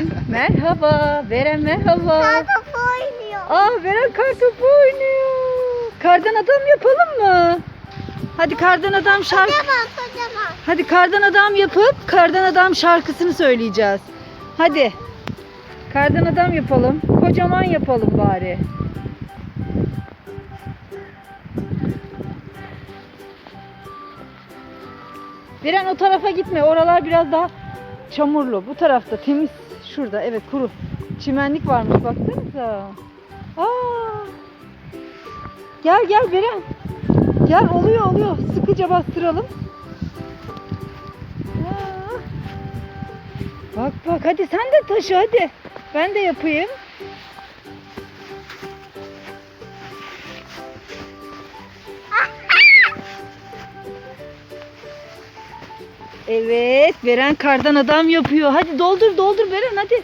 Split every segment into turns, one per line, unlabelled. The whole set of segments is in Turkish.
Beren. Merhaba. Beren merhaba.
Kartopu oynuyor.
Aa Beren kartopu oynuyor. Kardan adam yapalım mı? Hadi kardan adam şarkı.
Kocaman kocaman.
Hadi kardan adam yapıp kardan adam şarkısını söyleyeceğiz. Hadi. Kardan adam yapalım. Kocaman yapalım bari. Beren o tarafa gitme. Oralar biraz daha çamurlu. Bu tarafta temiz. Şurada evet kuru. Çimenlik varmış baksanıza. Aa. Gel gel Beren. Gel oluyor oluyor. Sıkıca bastıralım. Aa. Bak bak hadi sen de taşı hadi. Ben de yapayım. Evet, Beren kardan adam yapıyor. Hadi doldur doldur Beren hadi.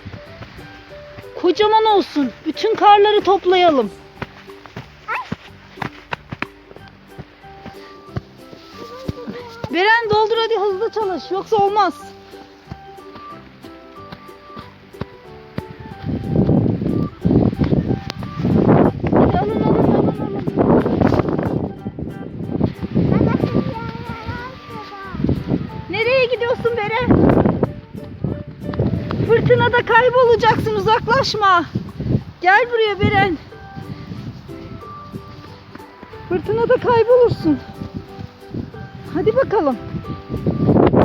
Kocaman olsun. Bütün karları toplayalım. Beren doldur hadi hızlı çalış. Yoksa olmaz. Gidiyorsun Beren? Fırtınada kaybolacaksın uzaklaşma. Gel buraya Beren. Fırtınada kaybolursun. Hadi bakalım.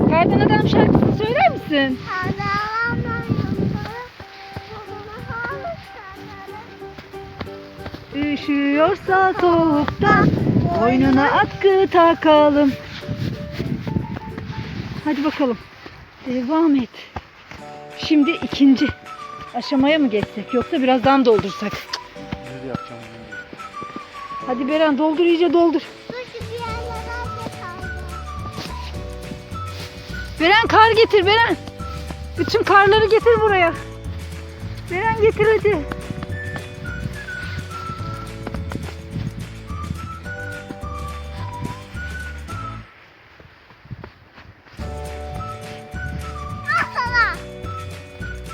Kardan Adam şarkısını söyler misin? Üşüyorsa soğukta boynuna atkı takalım. Hadi bakalım. Devam et. Şimdi ikinci aşamaya mı geçsek yoksa birazdan doldursak?
Düz yapacağım.
Hadi Beren doldur iyice doldur. Beren kar getir Beren. Bütün karları getir buraya. Beren getir hadi.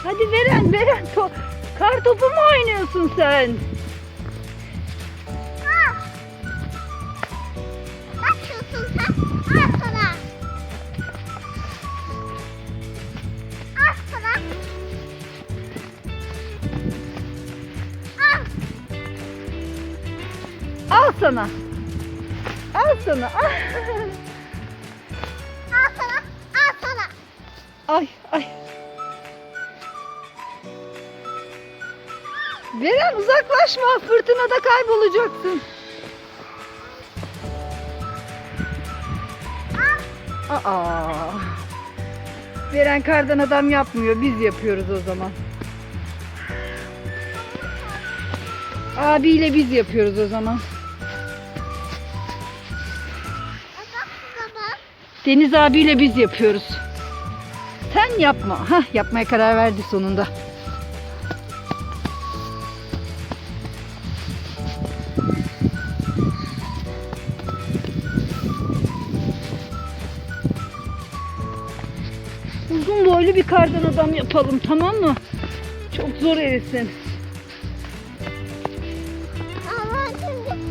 Hadi Beren Beren to kar topu mu oynuyorsun sen?
Al. Bakıyorsun sen. Al sana. Al sana. Al.
Al sana. Al sana.
Al sana. Al sana.
Ay ay. Beren uzaklaşma fırtınada kaybolacaksın. Aa. Beren kardan adam yapmıyor biz yapıyoruz o zaman. Abiyle biz yapıyoruz o zaman. Deniz abiyle biz yapıyoruz. Sen yapma. Hah yapmaya karar verdi sonunda. Uzun boylu bir kardan adam yapalım tamam mı? Çok zor erisin.
Ama şimdi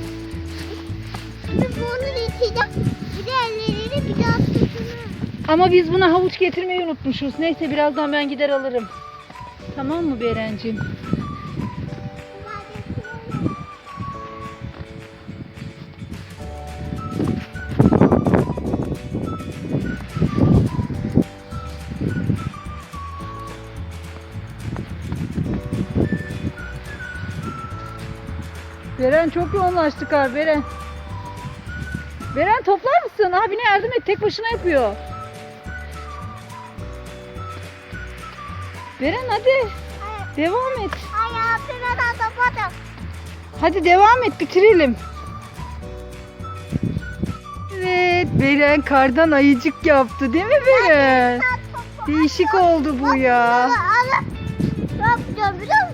şimdi bunu içeceğim. Bir de ellerini bir daha tutunu.
Ama biz buna havuç getirmeyi unutmuşuz. Neyse birazdan ben gider alırım. Tamam mı Berenciğim? Beren çok yoğunlaştık abi Beren. Beren toplar mısın? Abine yardım et. Tek başına yapıyor. Beren hadi. Devam et.
Hayatına da kapadım.
Hadi devam et bitirelim. Evet Beren kardan ayıcık yaptı değil mi Beren? Değişik oldu bu ya.
Yapacağım biliyor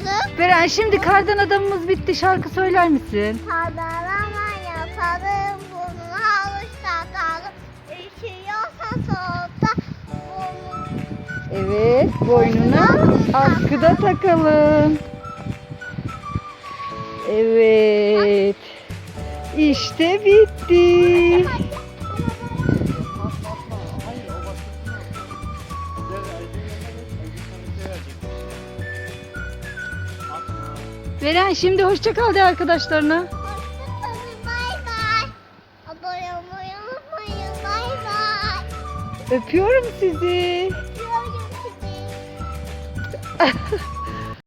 Bunları
Beren şimdi kardan adamımız bitti. Şarkı söyler misin?
Kadalama yaparım, burnuna havuç takalım. Üşüyorsa soğukta bunu
Evet, boynuna askı da takalım. Evet. İşte bitti. Beren şimdi hoşça kal de arkadaşlarına.
Hoşçakalın. Bay bay. Abone olmayı unutmayın. Bay bay.
Öpüyorum sizi.
Görüşürüz.